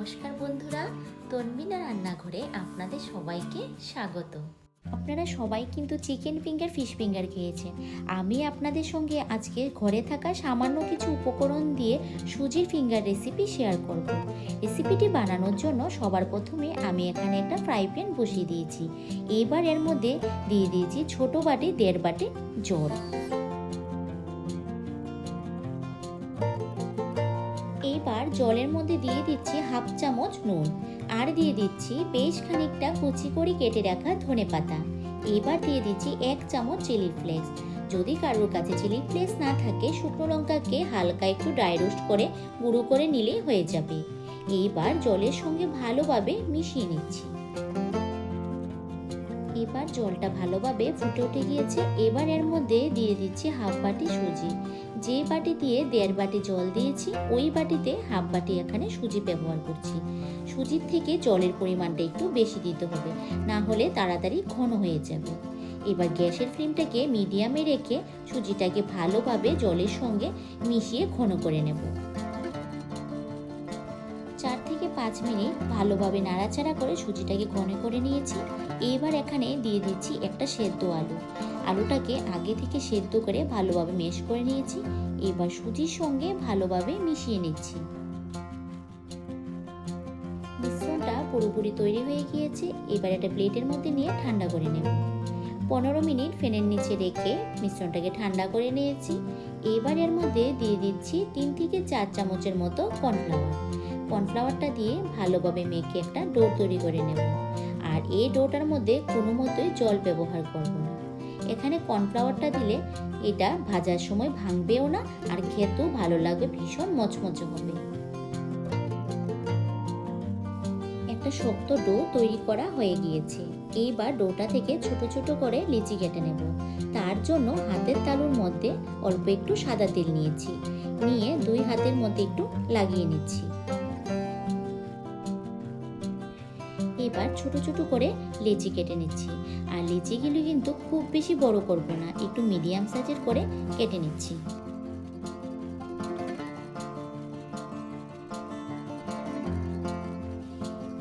নমস্কার বন্ধুরা তন্বিনা রান্নাঘরে আপনাদের সবাইকে স্বাগত। আপনারা সবাই কিন্তু চিকেন ফিঙ্গার ফিশ ফিঙ্গার খেয়েছেন। আমি আপনাদের সঙ্গে আজকে ঘরে থাকা সামান্য কিছু উপকরণ দিয়ে সুজির ফিঙ্গার রেসিপি শেয়ার করব। রেসিপিটি বানানোর জন্য সবার প্রথমে আমি এখানে একটা ফ্রাই প্যান বসিয়ে দিয়েছি। এইবার এর মধ্যে দিয়ে দিয়েছি ছোট বাটি, দেড় বাটি জল। জলের মধ্যে দিয়ে দিচ্ছি হাফ চামচ নুন। আর দিয়ে দিচ্ছি বেশ খানিকটা কুচি করে কেটে রাখা ধনে পাতা। এবার দিয়ে দিচ্ছি এক চামচ চিলি ফ্লেক্স। যদি কারোর কাছে চিলি ফ্লেক্স না থাকে, শুকনো লঙ্কাকে হালকা একটু ড্রাই রোস্ট করে গুঁড়ো করে নিলেই হয়ে যাবে। এইবার জলের সঙ্গে ভালোভাবে মিশিয়ে নিচ্ছি। এবার জলটা ভালোভাবে ফুটে উঠে গিয়েছে। এবার এর মধ্যে দিয়ে দিচ্ছি হাফ বাটি সুজি। যে বাটি দিয়ে দেড় বাটি জল দিয়েছি, ওই বাটিতে হাফ বাটি এখানে সুজি ব্যবহার করছি। সুজির থেকে জলের পরিমাণটা একটু বেশি দিতে হবে, না হলে তাড়াতাড়ি ঘন হয়ে যাবে। এবার গ্যাসের ফ্লেমটাকে মিডিয়ামে রেখে সুজিটাকে ভালোভাবে জলের সঙ্গে মিশিয়ে ঘন করে নেব। থেকে পাঁচ মিনিট ভালোভাবে নাড়াচাড়া করে সুজিটাকে ঘন করে নিয়েছি। এবার এখানে দিয়ে দিচ্ছি একটা সেদ্ধ আলু। আলুটাকে আগে থেকে সেদ্ধ করে ভালোভাবে মেশ করে নিয়েছি। এবার সুজির সঙ্গে ভালোভাবে মিশিয়ে নিচ্ছি। মিশ্রণটা পুরোপুরি তৈরি হয়ে গিয়েছে। এবার একটা প্লেটের মধ্যে নিয়ে ঠান্ডা করে নেব। পনেরো মিনিট ফ্যানের নিচে রেখে মিশ্রণটাকে ঠান্ডা করে নিয়েছি। এবার এর মধ্যে দিয়ে দিচ্ছি তিন থেকে চার চামচের মতো কর্নফ্লাওয়ার। কর্নফ্লাওয়ারটা দিয়ে ভালোভাবে মেখে একটা ডো তৈরি করে নেব। আর এই ডোটার মধ্যে কোনো মতোই জল ব্যবহার করব না। এখানে কর্নফ্লাওয়ারটা দিলে এটা ভাজার সময় ভাঙবেও না আর খেতেও ভালো লাগবে ভীষণ মচমচে হবে। একটা শক্ত ডো তৈরি করা হয়ে গিয়েছে। এইবার ডোটা থেকে ছোট ছোট করে লিচি কেটে নেব। তার জন্য হাতের তালুর মধ্যে অল্প একটু সাদা তেল নিয়েছি। নিয়ে দুই হাতের মধ্যে একটু লাগিয়ে নিচ্ছি। এবার ছোট ছোট করে লেচি কেটে নিচ্ছি। আর লেচিগুলো কিন্তু খুব বেশি বড় করব না, একটু মিডিয়াম সাইজের করে কেটে নিচ্ছি।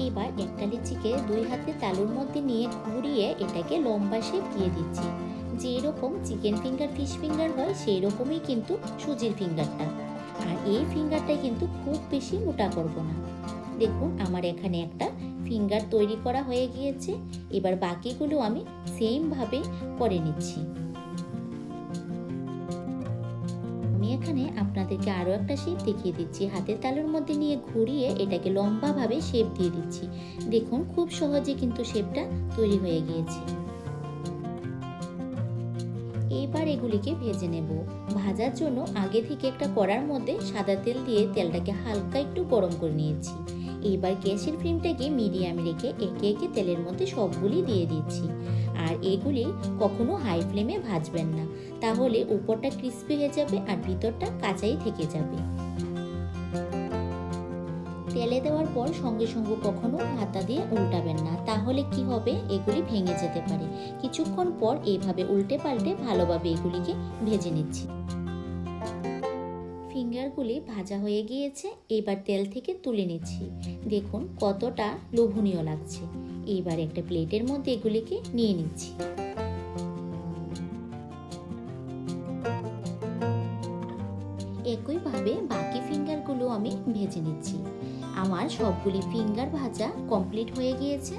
এবার একটা লিচিকে দুই হাতে তালুর মধ্যে নিয়ে ঘুরিয়ে এটাকে লম্বা শেপ দিয়ে দিচ্ছি। যে রকম চিকেন ফিঙ্গার ফিশ ফিঙ্গার হয় সেই রকমই কিন্তু সুজির ফিঙ্গারটা আর এই ফিঙ্গারটা কিন্তু খুব বেশি মোটা করব না। দেখুন, আমার এখানে একটা ফিঙ্গার তৈরি করা হয়ে গিয়েছে। এবার বাকিগুলো আমি সেমভাবে করে নিচ্ছি। আমি এখানে আপনাদেরকে আরও একটা শেপ দেখিয়ে দিচ্ছি। হাতের তালুর মধ্যে নিয়ে ঘুরিয়ে এটাকে লম্বাভাবে শেপ দিয়ে দিচ্ছি। দেখুন, খুব সহজে কিন্তু শেপটা তৈরি হয়ে গিয়েছে। এবার এগুলিকে ভেজে নেব। ভাজার জন্য আগে থেকে একটা কড়ার মধ্যে সাদা তেল দিয়ে তেলটাকে হালকা একটু গরম করে নিয়েছি। এবার গ্যাসের ফ্লেমটাকে মিডিয়ামে রেখে একে একে তেলের মধ্যে সবগুলি দিয়ে দিচ্ছি। আর এগুলি কখনো হাই ফ্লেমে ভাজবেন না। তাহলে উপরটা ক্রিস্পি হয়ে যাবে আর ভিতরটা কাঁচাই থেকে যাবে। তেলে দেওয়ার পর সঙ্গে সঙ্গে কখনো হাতা দিয়ে উল্টাবেন না। তাহলে কি হবে? এগুলি ভেঙে যেতে পারে। কিছুক্ষণ পর এইভাবে উল্টে পাল্টে ভালোভাবে এগুলিকে ভেজে নিচ্ছি। ফিঙ্গারগুলি ভাজা হয়ে গিয়েছে, এবার তেল থেকে তুলে নিচ্ছি। দেখুন কতটা লোভনীয় লাগছে। এবার একটা প্লেটের মধ্যে এগুলিকে নিয়ে নিচ্ছি। একইভাবে বাকি ফিঙ্গারগুলো আমি ভেজে নিচ্ছি। আমার সবগুলি ফিঙ্গার ভাজা কমপ্লিট হয়ে গিয়েছে।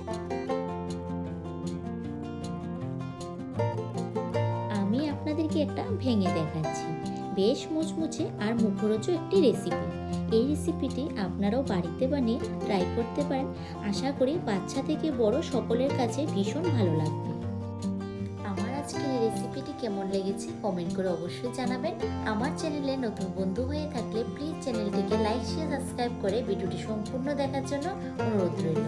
আমি আপনাদেরকে একটা ভেঙে দেখাচ্ছি। বেশ মুচমুচে আর মুখরোচক একটি রেসিপি এই রেসিপিটি আপনারাও বাড়িতে বানিয়ে ট্রাই করতে পারেন। আশা করি বাচ্চা থেকে বড় সকলের কাছে ভীষণ ভালো লাগবে। আমার আজকের এই রেসিপিটি কেমন লেগেছে কমেন্ট করে অবশ্যই জানাবেন। আমার চ্যানেলে নতুন বন্ধু হয়ে থাকলে প্লিজ চ্যানেলটিকে লাইক শেয়ার সাবস্ক্রাইব করে ভিডিওটি সম্পূর্ণ দেখার জন্য অনুরোধ রইল।